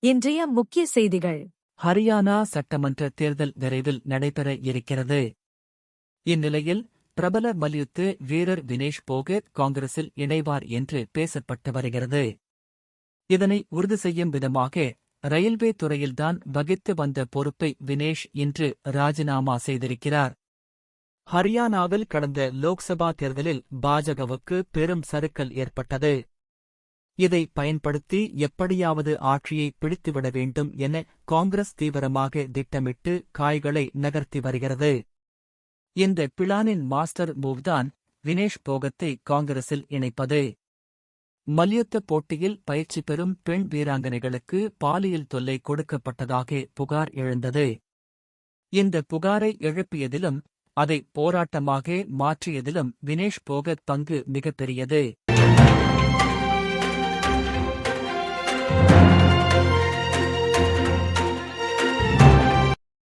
இன்றைய முக்கிய செய்திகள். ஹரியானா சட்டமன்ற தேர்தல் விரைவில் நடைபெற இருக்கிறது. இந்நிலையில் பிரபல மல்யுத்த வீரர் வினேஷ் போகத் காங்கிரஸில் இணைவார் என்று பேசப்பட்டு வருகிறது. இதனை உறுதி செய்யும் விதமாக ரயில்வே துறையில்தான் வகித்து வந்த பொறுப்பை வினேஷ் இன்று ராஜினாமா செய்திருக்கிறார். ஹரியானாவில் கடந்த லோக்சபா தேர்தலில் பாஜகவுக்கு பெரும் சறுக்கல் ஏற்பட்டது. இதை பயன்படுத்தி எப்படியாவது ஆட்சியை பிடித்துவிட வேண்டும் என காங்கிரஸ் தீவிரமாக திட்டமிட்டு காய்களை நகர்த்தி வருகிறது. இந்த பிளானின் மாஸ்டர் மூவ்தான் வினேஷ் போகத்தை காங்கிரஸில் இணைப்பது. மல்யுத்த போட்டியில் பயிற்சி பெறும் பெண் வீராங்கனைகளுக்கு பாலியல் தொல்லை கொடுக்கப்பட்டதாக புகார் எழுந்தது. இந்த புகாரை எழுப்பியதிலும் அதை போராட்டமாக மாற்றியதிலும் வினேஷ் போகத் பங்கு மிகப்பெரியது.